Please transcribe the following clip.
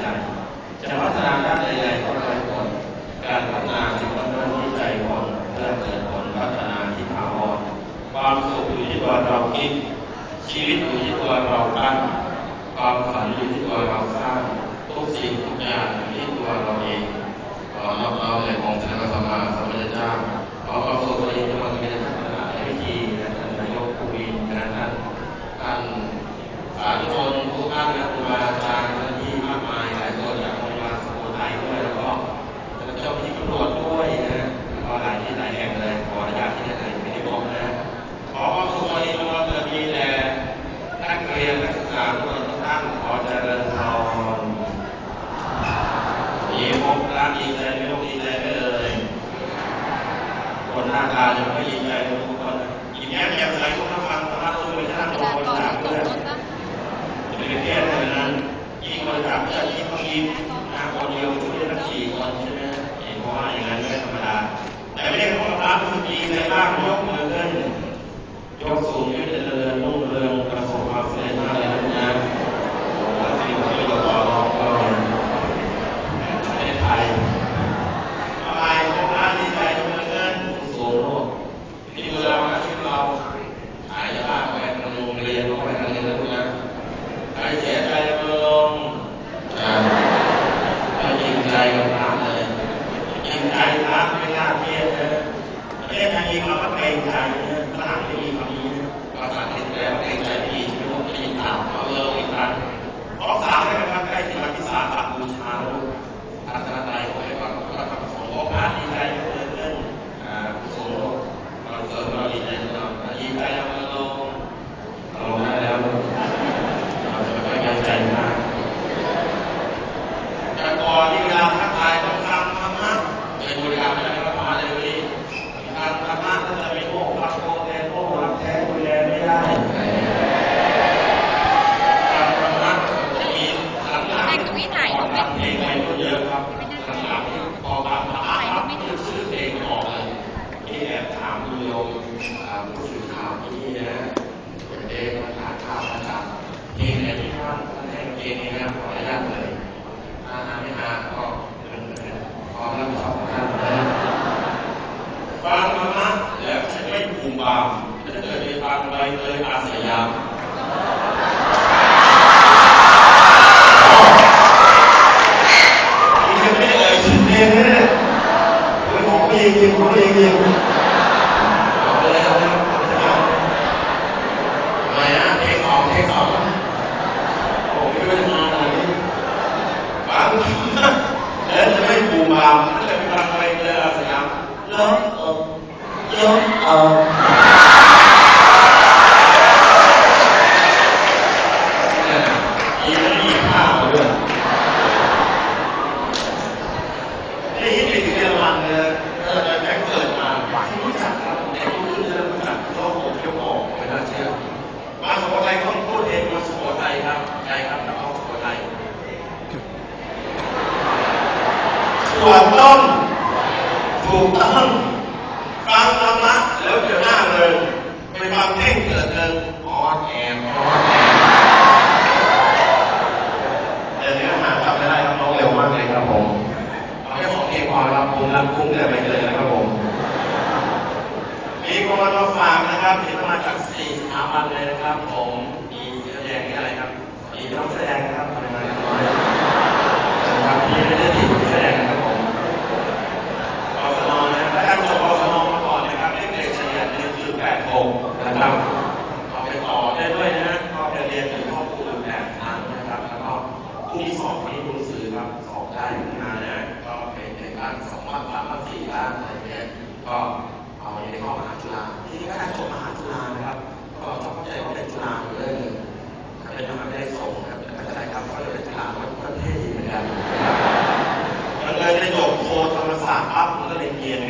ใจจะพัฒนาด้านใดๆก็ได้ผลการพัฒนาสิ่งนั้นที่ใจคนเพื่อเกิดผลพัฒนาที่ถาวรความสุขอยู่ที่ตัวเราคิด ชีวิตอยู่ที่ตัวเราตั้งความฝันอยู่ที่ตัวเราสร้างทุกสิ่งทุกอย่างอยู่ที่ตัวเราเองขอรับเราในองค์พระสัมมาสัมพุทธเจ้าขอความสุขนี้จะมาเป็นพัฒนาในวิธีและท่านนายกภูมินะท่านท่านสาธุชน ร้านดีใจไม่ต้องดีใจไม่เลยคนหน้าตาจะไม่ดีใจทุกคนยิ้มแย้มแจ่มใสทุกท่านฟังสามารถช่วยท่าน ก ทุ ระ ก ดาษ คน ก่อน จาก ตก เพื่อน ต้นปะ จะไปเครียดเลยนั้นยิ่งบริจาคเพื่อนยิ่งต้องยิ้มนะคนเดียวช่วยทั้งสี่คนใช่ไหมเห็นเพราะว่าอย่างนั้นไม่ธรรมดา แต่ไม่ได้เพราะว่าพระมันดีในบ้างยกมือขึ้น ยกสูงยืดเจริญรุ่งเรืองประสบความสำเร็จมากเลยนะนะและสิ่งที่เราต่อรองก็ประเทศไทยอะไรพวกนั้นดีใจทุกเงินสูงโลกที่เมืองนะที่เราหายจะบ้าไปทางโรงเรียนก็ไปทางเรียนแล้วนะใครเสียใจมาลงอ่าถ้าจริง ใจกับพระเลยจริงใจพระไม่น่าเทียบนะประเทศไทยมีคำว่าเกรงใจนะฝรั่งที่มีคำนี้นะภาษาอังกฤษแล้วเกรงใจดีไม่รู้จะยินถามเอาเลยอีกครั้งเพราะสามให้มันใกล้ที่วันที่สามปักบูชาลูกพัฒนาใจของให้ความก็ทำสงฆ์พระดีใจเกิดขึ้นอ่าสงฆ์เราเสริมเราดีใจเราดีใจเราลงเราลงได้แล้วเราจะไม่ค่อยใจมากแต่ก่อนที่เวลาทักทายต้องทำธรรมะเป็นบริการไม่ได้ก็มาเลยวันนี้ การธรรมะถ้าจะไม่โง่รักโง่แทนโง่รักแท้ดูแลไม่ได้การธรรมะจะมีหลังหลังขอทำเพลงใหม่ก็เยอะครับหลังหลังที่พอการธรรมะครับไม่ได้ชื่อเพลงออกเลยที่แอบถามดูโยมอ่าผู้สื่อข่าวที่นี่นะเด็กมาถามข่าวอาจารย์เพลงไหนที่ท่านท่านให้เพลงนี้นะขออนุญาตเลยถ้าหาไม่หาก็เป็นความรับผิดชอบของท่านนะ ฟังธรรมะแล้วจะไม่ภูมิบามถ้าเกิดไปฟังใบเตยอาสยาม สุโขทัยส่วนต้นถูกต้องธรรมะแล้วจะหน้าเลยไปฟังเพล งอ่อนแอนอ่อนแอนแต่เนื้อหาจำไม่ได้ครับน้องเร็วมากเลยครับผมเอาแค่สองเพลงพอครับผมรักคุ้มเนี่ยไปเลยนะครับผม มีคนมาฝากนะครับเห็นมาจากสี่สถาบันเลยนะครับ ผมมีแสดงนี่อะไรครับมีน้องแสดงนะครับทำไมมาน้อยครับมีไม่ได้ติดแสดงนะครับผมกศนนะถ้าการจบกศนมาก่อนนะครับได้เกรดเฉลี่ย1.86นะครับ เป็นข้อคูลแบบทั้งนะครับ แล้วก็ที่สองที่คุณซื้อครับสอบได้ขึ้นมานะก็เป็นในบ้านสองบ้านสามบ้านสี่บ้านอะไรเงี้ยก็เอาในข้อมหาจุฬาที่ก็าด้จบมหาจุฬานะครับ ก็ต้องเข้าใจว่าเป็นจุฬาอยู่เลยเป็นทำไมไม่ได้ส่งครับอาจารย์ครับเพราะเป็นจุฬาเพราะประเทศดีเหมือนกันแล้เลยได้จบโคธรรมศาสตร์ปั๊บผมก็เลยเรียนใน